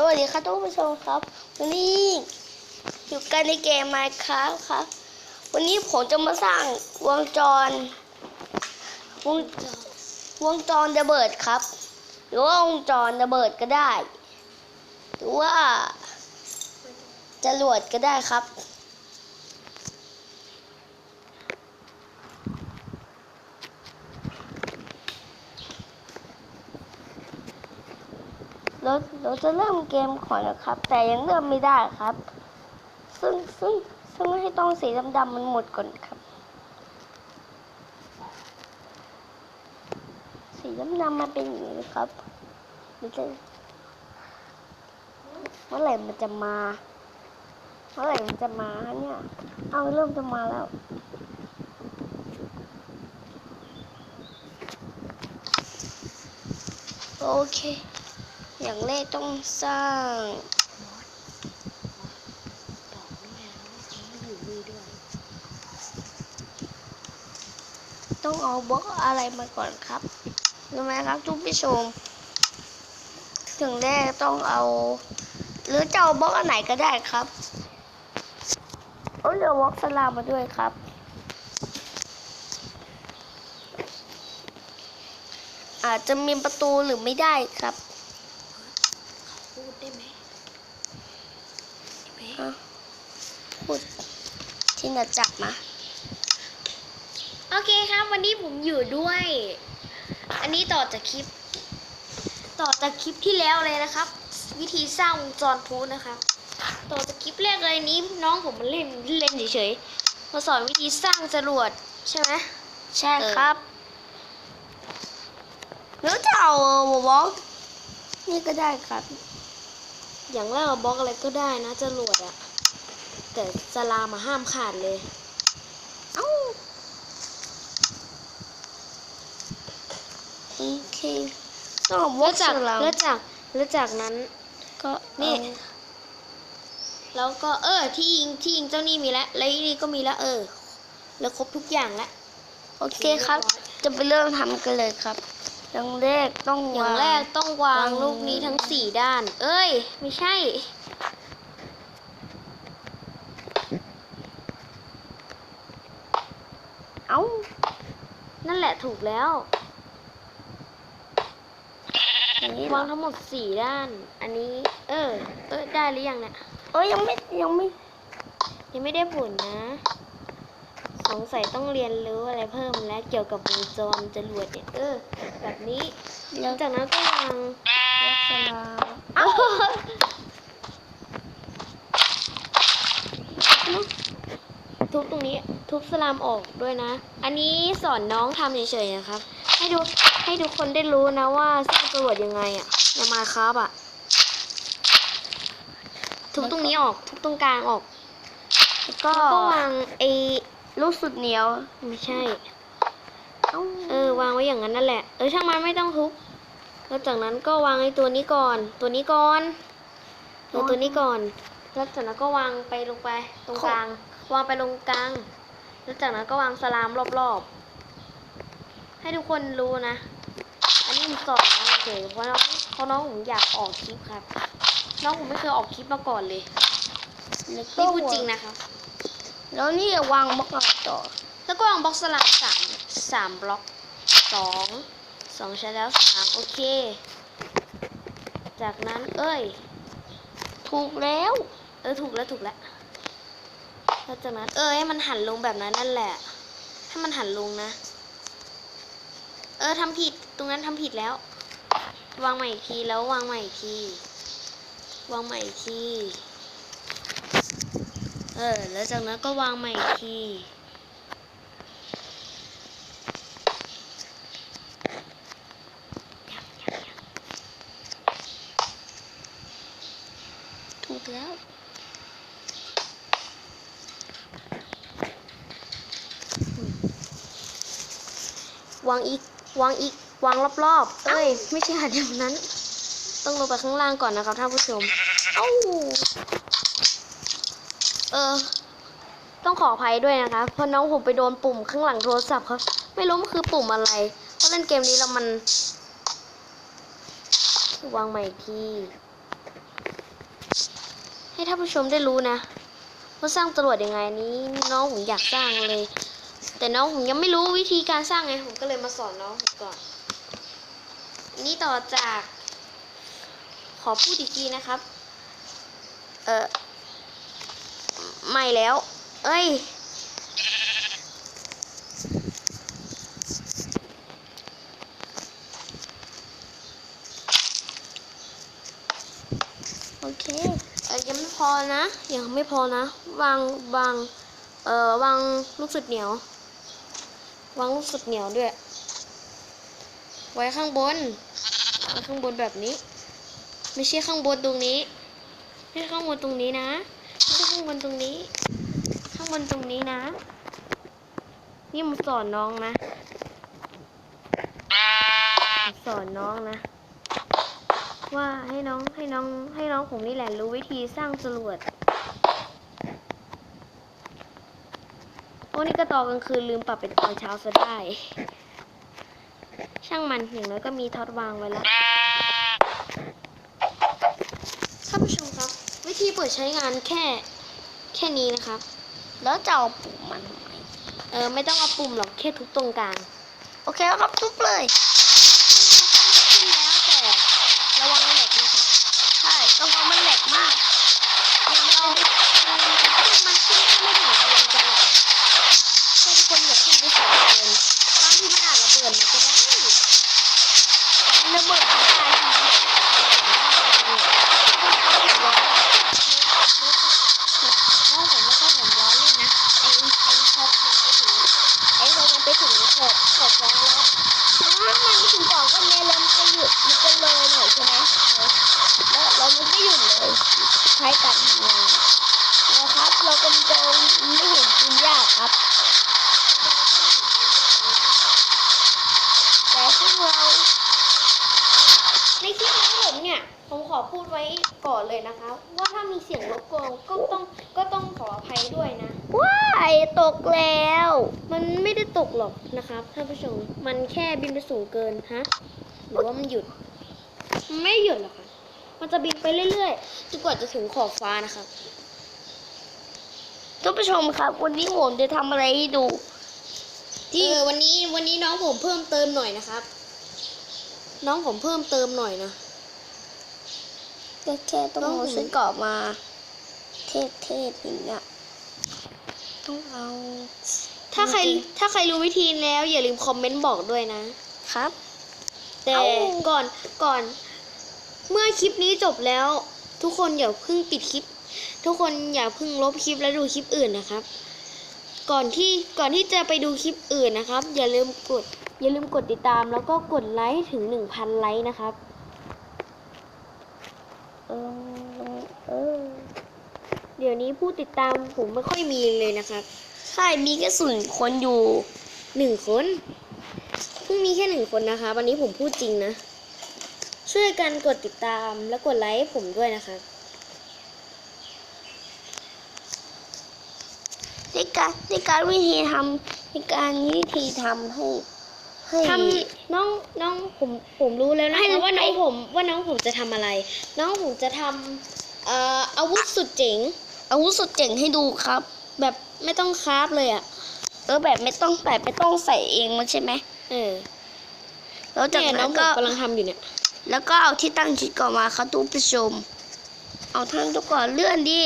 สวัสดีครับทุกผู้ชมครับ วันนี้อยู่กันในเกม Minecraft ครับ วันนี้ผมจะมาสร้างวงจร วงวงจรระเบิดครับ หรือว่าวงจรระเบิดก็ได้ หรือว่าจรวดก็ได้ครับ เราจะเริ่มเกมก่อนนะครับ แต่ยังเริ่มไม่ได้ครับ ซึ่งซึ่งซึ่งให้ต้องสีดำๆมันหมดก่อนครับ สีดำๆมาเป็นอย่างนี้ครับมันจะเมื่อไหร่มันจะมา เมื่อไหร่มันจะมาเนี่ย เอาเริ่มจะมาแล้วโอเค อย่างแรกต้องสร้างต้องเอาบล็อกอะไรมาก่อนครับรู้ไหมครับทุกผู้ชม ถึงแรกต้องเอา หรือจะเอาบล็อกอันไหนก็ได้ครับเอาเรือบล็อกสลามมาด้วยครับอาจจะมีประตูหรือไม่ได้ครับ พูดได้ไหมได้ไหม อะพูด ที่นาจักรมา โอเคครับ วันนี้ผมอยู่ด้วย อันนี้ต่อจากคลิป ต่อจากคลิปที่แล้วเลยนะครับ วิธีสร้างวงจรพูนะครับ ต่อจากคลิปแรกเลยนี้น้องผมมันเล่นเล่นเฉยๆมาสอนวิธีสร้างจรวดใช่ไหมใช่เออครับหรือจะเอาบล็อกนี่ก็ได้ครับ อย่างแรกเอาบล็อกอะไรก็ได้นะจรวดอะ แต่สลามาห้ามขาดเลย เอ้าโอเคต้องเอาบล็แล้อวกจากสลับแล้วจากแล้วจากนั้น ก็นี่นี่ แล้วก็เออ ที่ยิงที่ยิงเจ้านี่มีแล้วแล้วนี่ก็มีแล้วเออ แล้วครบทุกอย่างแล้วโอเคครับ จะไปเริ่มทำกันเลยครับอย่างแรกต้องอย่างแรกต้องวางวางลูกนี้ทั้งสี่ด้าน เอ้ย ไม่ใช่ เอ้า นั่นแหละ ถูกแล้ว อย่างนี้เหรวาองทั้งหมดสี่ด้าน อันนี้ เออ เออได้หรือยังเนี่ยเอ้ยยังไม่ยังไม่ ยังไม่ได้ผลนะ สงสัยต้องเรียนรู้อะไรเพิ่มแล้วเกี่ยวกับวงจรจรวดเนี่ยเออ แบบนี้หแล้ลัวงจากนั้นก็วางบล็อกสลับเอ้า ทุบตรงนี้ ทุบสลามออกด้วยนะ อันนี้สอนน้องทำเฉยๆนะครับ ให้ดูให้ทุกคนได้รู้นะว่าสร้างจรวดยังไงอะในมาครับอะทุบตรงนี้ออก ทุบตรงกลางออกแล้วก็แล้วก็วางไอ้ลูกสุดเหนียวไม่ใช่เอ้าเออวางไว้อย่างนั้นนั่นแหละเออช่างมันไม่ต้องทุบแล้วจากนั้นก็วางไอ้ตัวนี้ก่อน ตัวนี้ก่อนเออตัวนี้ก่อน แล้วจากนั้นก็วางไปลงไปตรงกลาง วางไปลงกลาง แล้วจากนั้นก็วางสลามรอบๆ ให้ทุกคนรู้นะ อันนี้ผมสอนน้องเฉยๆเพราะน้องเพราะน้องผมอยากออกคลิปครับ น้องผมไม่เคยออกคลิปมาก่อนเลยแล้วก็นี่พูดจริงนะครับ แล้วนี่วางบล็อกอะไรต่อ แล้วก็วางบล็อกสลามสามสามบล็อกสองสองใช้แล้วสามโอเค จากนั้นเอ้ย ถูกแล้ว เออถูกแล้วถูกแล้ว แล้วจากนั้นเออให้มันหันลงแบบนั้นนั่นแหละ ให้มันหันลงนะ เออทำผิดตรงนั้นทำผิดแล้ว วางใหม่อีกทีแล้ววางใหม่อีกทีวางใหม่อีกทีเออแล้วจากนั้นก็วางใหม่อีกที วางอีก วางอีก วางรอบๆ เอ้ย ไม่ใช่หันอย่างนั้น ต้องลงไปข้างล่างก่อนนะครับท่านผู้ชม เอ้า เออ ต้องขออภัยด้วยนะคะเพราะน้องผมไปโดนปุ่มข้างหลังโทรศัพท์ครับ ไม่รู้มันคือปุ่มอะไร เพราะเล่นเกมนี้แล้วมัน วางใหม่อีกทีให้ท่านผู้ชมได้รู้นะว่าสร้างจรวดยังไงนี้น้องผมอยากสร้างเลย แต่น้องผมยังไม่รู้วิธีการสร้างไงผมก็เลยมาสอนน้องผมก่อนอันนี้ต่อจาก ขอพูดอีกทีนะครับ เออไม่แล้ว เอ้ย โอเคเออยังไม่พอนะ ยังไม่พอนะ วาง วาง เอ่อวางลูกสุดเหนียว วางลูกสุดเหนียวด้วย ไว้ข้างบนไว้ข้างบนแบบนี้ ไม่ใช่ข้างบนตรงนี้ ไม่ใช่ข้างบนตรงนี้นะ ไม่ใช่ข้างบนตรงนี้ ข้างบนตรงนี้นะ นี่มาสอนน้องนะ สอนน้องนะ ว่าให้น้องให้น้องให้น้องผมนี่แหละรู้วิธีสร้างจรวด อ้นี่ก็ตอนกลางคืนลืมปรับเป็นตอนเช้าซะได้ ช่างมันอย่างน้อยก็มีท็อตวางไว้แล้วท่านผู้ชมครับ วิธีเปิดใช้งานแค่แค่นี้นะครับ แล้วจะเอาปุ่มมันไมเออไม่ต้องเอาปุ่มหรอกแค่ทุบตรงกลาง โอเคครับทุบเลย ขึ้นแล้วแต่ระวังเหล็กนะครับ ใช่ก็เพราะมันแหลกมากยังไม่เอา มันขึ้นไม่ถึงดวงจันทร์หรอกแค่ทุกคนอย่าขึ้นไปสูงเกินบางทีมันอาจระเบิดมาก็ได้ ระเบิดไม่ได้ใช่ไหม แล้วผมไม่ค่อยผมล้อเล่นนะไอ้ไอ้ท็อปมันไปถึงไอ้พอมันไปถึงขอบขอบฟ้องแล้ว ถ้ามันไม่ถึงสองก็เมลมจะหยุดมันจะเลยหน่อยใช่ไหมเออแล้วเรามันก็หยุดเลยใช้การทำงานนะครับ เรากำลังจะไม่เห็นคุณยากครับ แต่ซึ่งเรา ในคลิปของผมเนี่ย ผมข อพูดไว้ก่อนเลยนะคะ ว่าถ้ามีเสียงรบกวนก็ต้องก็ต้องขออภัยด้วยนะ ว้ายตกแล้ว มันไม่ได้ตกหรอกนะครับท่านผู้ชมมันแค่บินไปสูงเกินฮะหรือว่ามันหยุดมันไม่หยุดหรอกค่ะมันจะบินไปเรื่อยๆจนกว่าจะถึงขอบฟ้านะครับท่านผู้ชมครับ วันนี้ผมจะทำอะไรให้ดู ที่เออวันนี้วันนี้น้องผมเพิ่มเติมหน่อยนะครับ น้องผมเพิ่มเติมหน่อยนะก็ แค่ต้องต้องเอาถึงเส้นกรอบมา เทศเทศอย่างเงี้ยต้องเอา ถ้าใครถ้าใครรู้วิธีแล้วอย่าลืมคอมเมนต์บอกด้วยนะครับ แต่เอ้าก่อนก่อน เมื่อคลิปนี้จบแล้ว ทุกคนอย่าเพิ่งปิดคลิป ทุกคนอย่าเพิ่งลบคลิปแล้วดูคลิปอื่นนะครับ ก่อนที่ก่อนที่จะไปดูคลิปอื่นนะครับ อย่าลืมกด อย่าลืมกดติดตามแล้วก็กดไลค์ถึง 1,000 ไลค์นะครับ เออเออ เดี๋ยวนี้ผู้ติดตามผมไม่ค่อยมีเลยนะครับ ใช่ มีแค่ส่วนคนอยู่หนึ่งคนเพิ่งมีแค่หนึ่งคนนะคะวันนี้ผมพูดจริงนะ ช่วยกันกดติดตามและกดไลค์ให้ผมด้วยนะคะในการในการวิธีทำในการวิธีทำให้ ให้ทำน้องน้องผมผมรู้แล้วนะให้คะว่าน้องให้ผมว่าน้องผมจะทำอะไร น้องผมจะทำเอ่ออาวุธสุดเจ๋ง อาวุธสุดเจ๋งให้ดูครับ แบบไม่ต้องคราฟเลยอะเออแบบไม่ต้องแบบไม่ต้องใส่เองมันใช่ไหมเออแล้วจากเนี่ยน้นั้องนผมก็กำลังทำอยู่เนี่ย แล้วก็เอาที่ตั้งชิดก่อนมาครับทุกผู้ชม เอาทั้งทุกก่อนเลื่อนดิ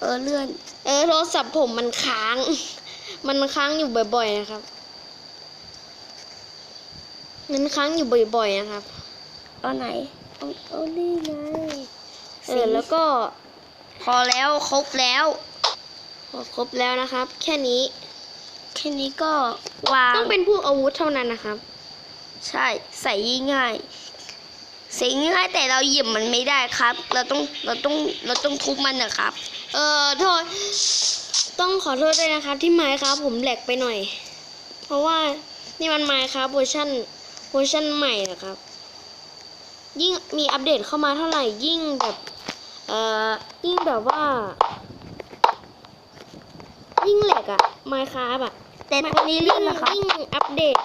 เออเลื่อน เออโทรศัพท์ผมมันค้าง มันค้างอยู่บ่อย ๆ นะครับ มันค้างอยู่บ่อย ๆ นะครับเอาไหนเอาเอานี่ไงเออแล้วก็ พอแล้วครบแล้วพอครบแล้วนะครับ แค่นี้ แค่นี้ก็วางต้องเป็นพวกอาวุธเท่านั้นนะครับ ใช่ใส่ง่ายๆใส่ง่ายแต่เราหยิบมันไม่ได้ครับ เราต้องเราต้องเราต้องทุบมันนะครับ เอ่อโทษ ต้องขอโทษด้วยนะครับ ที่ไม้ครับ ผมแหลกไปหน่อย เพราะว่านี่มันไม้ครับเวอร์ชัน เวอร์ชันใหม่นะครับ ยิ่งมีอัปเดตเข้ามาเท่าไหร่ยิ่งแบบเอ่อยิ่งแบบว่า ยิ่งแหลกอะไมค์ครับอะแต่ตัวนี้เลื่อนนะครับยิ่งอัปเดต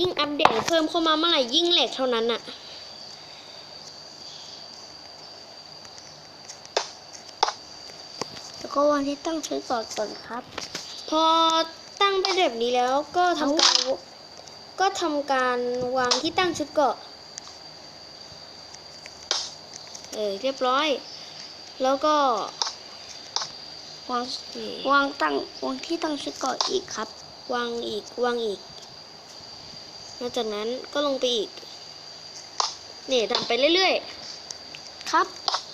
ยิ่งอัปเดตเพิ่มเข้ามาเมื่อไหร่ยิ่งแหลกเท่านั้นอะก็วันที่ตั้งชุดก่อนก่อนครับ พอตั้งไปแบบนี้แล้วก็ทำการว ก็ทำการวางที่ตั้งชุดเกาะ เออเรียบร้อย แล้วก็ วางวางตั้งวางที่ตั้งชุดเก่อนอีกครับ วางอีกวางอีกหลังจากนั้นก็ลงไปอีกเนี่ทำไปเรื่อยๆ ครับ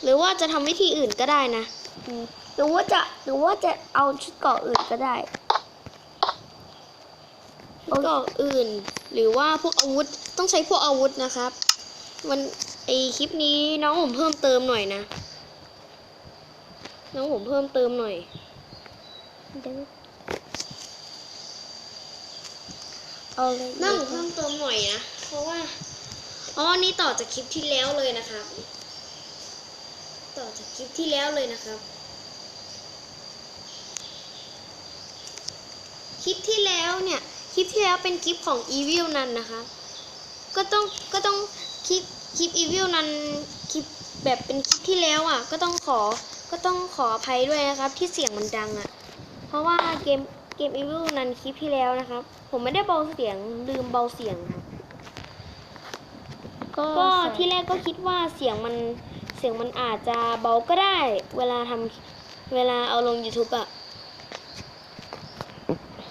หรือว่าจะทำวิธีอื่นก็ได้นะ หรือว่าจะหรือว่าจะเอาชุดเกาะอื่นก็ได้ ก็อื่น หรือว่าพวกอาวุธต้องใช้พวกอาวุธนะครับมันไอคลิปนี้น้องผมเพิ่มเติมหน่อยนะ น้องผมเพิ่มเติมหน่อยเอาเลยน้องผมเพิ่มเติมหน่อยนะเพราะว่าอ๋อนี่ต่อจากคลิปที่แล้วเลยนะครับ ต่อจากคลิปที่แล้วเลยนะครับคลิปที่แล้วเนี่ย คลิปที่แล้วเป็นคลิปของ Evil นันนะคะ ก็ต้องก็ต้องคลิปคลิป Evil นันคลิปแบบเป็นคลิปที่แล้วอะ ก็ต้องขอก็ต้องขออภัยด้วยนะครับ ที่เสียงมันดังอะ เพราะว่าเกมเกม Evil นันคลิปที่แล้วนะครับ ผมไม่ได้เบาเสียงลืมเบาเสียงครับก็ก็ที่แรกก็คิดว่าเสียงมันเสียงมันอาจจะเบาก็ได้ เวลาทำเวลาเอาลง YouTube อะ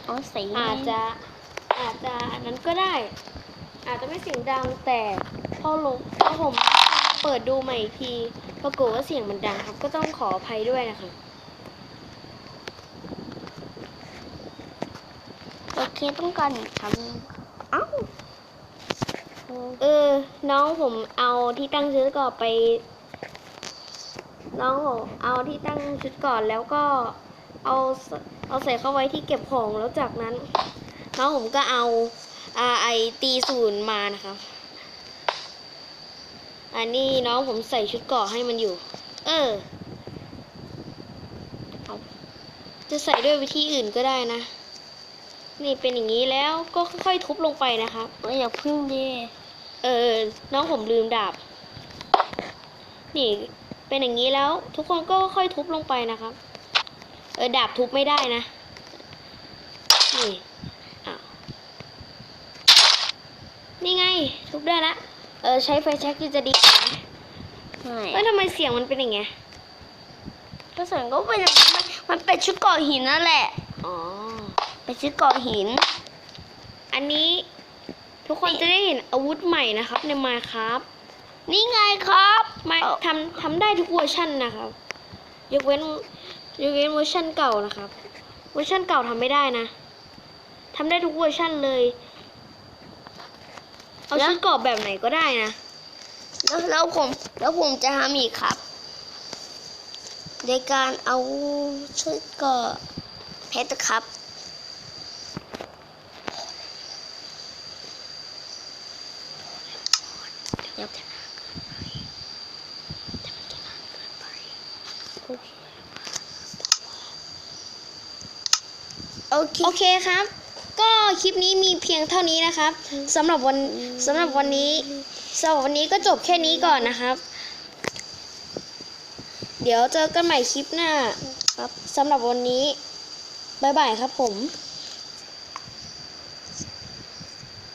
เอาสีอาจจะ อาจจะอันนั้นก็ได้ อาจจะไม่เสียงดังแต่พอลงพอผมเปิดดูใหม่อีกทีปรากฏว่าเสียงมันดังครับ ก็ต้องขออภัยด้วยนะคะโอเคต้องการอีกคำหนึ่งเอ้าเออ น้องผมเอาที่ตั้งชุดก่อนไป น้องผมเอาที่ตั้งชุดก่อนแล้วก็เอาใส่เอาใส่เข้าไว้ที่เก็บของแล้วจากนั้น น้องผมก็เอาอาไอตีศูนย์มานะครับ อันนี้น้องผมใส่ชุดเกราะให้มันอยู่ เออเอาจะใส่ด้วยวิธีอื่นก็ได้นะ นี่เป็นอย่างนี้แล้วก็ค่อยๆทุบลงไปนะครับไม่อยากพึ่งดีเออ น้องผมลืมดาบ นี่เป็นอย่างนี้แล้ว ทุกคนก็ค่อยทุบลงไปนะครับ เออดาบทุบไม่ได้นะ นี่อ้าวนี่ไง ทุบได้ละเออใช้ไฟแช็กจะดีกว่าไหมไม่เอ้ยทำไมเสียงมันเป็นอย่างเงี้ยก็ส่วนก็เป็นอย่างนี้มันมันเป็นชุดเกราะหินนั่นแหละอ๋อเป็นชุดเกราะหิน อันนี้ทุกคนจะได้เห็นอาวุธใหม่นะครับ ในมาครับ นี่ไงครับไม่เอ้าทำทำได้ทุกเวอร์ชันนะครับยกเว้นยกเว้นเวอร์ชันเก่านะครับ เวอร์ชันเก่าทำไม่ได้นะทำได้ทุกเวอร์ชันเลย เอาชุดเกรอบแบบไหนก็ได้นะ แล้วแล้วผมแล้วผมจะทำอีกครับในการเอาชุดเกราะเพชรครับเดี๋ยวโอเคโอเคครับ ก็คลิปนี้มีเพียงเท่านี้นะครับสำหรับวันสำหรับวันนี้สำหรับวันนี้ก็จบแค่นี้ก่อนนะครับ เดี๋ยวเจอกันใหม่คลิปหน้าครับสำหรับวันนี้บ๊ายบายครับผม